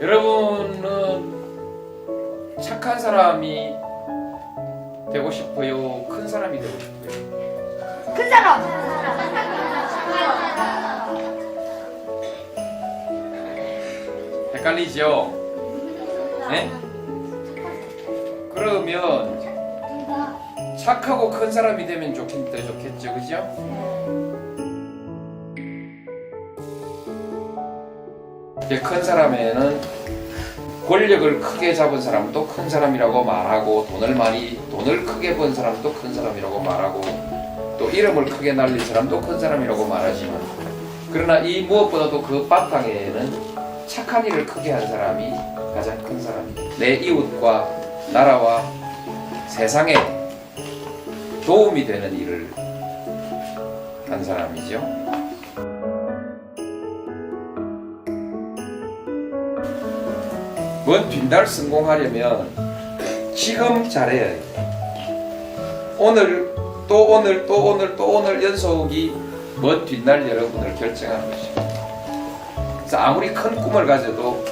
여러분은 착한 사람이 되고 싶어요? 큰 사람이 되고 싶어요? 큰 사람. 헷갈리죠? 네? 그러면 착하고 큰 사람이 되면 더 좋겠죠, 그죠? 이제 큰 사람에는 권력을 크게 잡은 사람도 큰 사람이라고 말하고 돈을 많이 돈을 크게 번 사람도 큰 사람이라고 말하고 또 이름을 크게 날린 사람도 큰 사람이라고 말하지만 그러나 이 무엇보다도 그 바탕에는 착한 일을 크게 한 사람이 가장 큰 사람이에요. 내 이웃과 나라와 세상에 도움이 되는 일을 한 사람이죠. 뭔 뒷날 성공하려면 지금 잘해야 돼. 오늘 또 오늘 또 오늘 또 오늘 연속이 먼 뒷날 여러분을 결정하는 것입니다. 그래서 아무리 큰 꿈을 가져도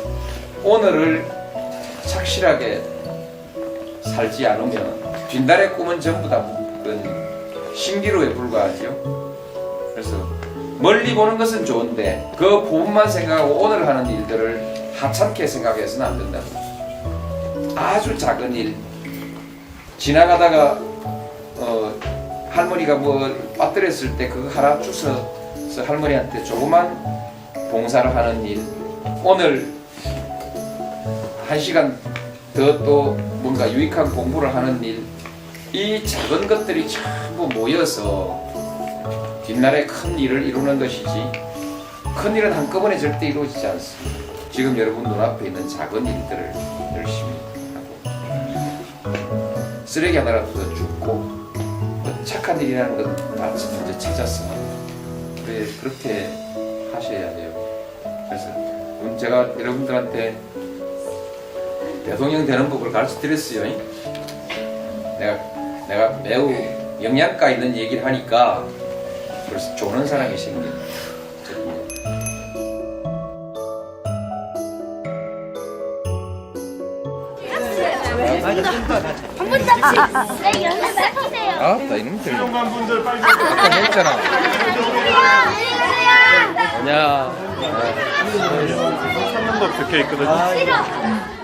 오늘을 착실하게 살지 않으면 뒷날의 꿈은 전부 다 신기루에 불과하죠. 그래서 멀리 보는 것은 좋은데 그 부분만 생각하고 오늘 하는 일들을 하찮게 생각해서는 안 된다. 아주 작은 일 지나가다가 어, 할머니가 뭐 빠뜨렸을 때 그거 하나 주워서 할머니한테 조그만 봉사를 하는 일 오늘 한 시간 더 또 뭔가 유익한 공부를 하는 일 이 작은 것들이 전부 모여서 뒷날에 큰 일을 이루는 것이지 큰 일은 한꺼번에 절대 이루어지지 않습니다. 지금 여러분 눈앞에 있는 작은 일들을 열심히 하고 쓰레기 하나라도 더 줍고 착한 일이라는 건다 이제 찾았어. 그래 그렇게 하셔야 돼요. 그래서 제가 여러분들한테 대통령 되는 법을 가르쳐 드렸어요. 내가 내가 매우 영양가 있는 얘기를 하니까 벌써 좋은 사람이 생긴. 한번 잡지. 네, 연습 시키세요. 아, 나 이놈 들려. 훌륭한 분들 빨리 아까 했잖아. 아니야. 찾는 법 적혀 있거든요. 싫어.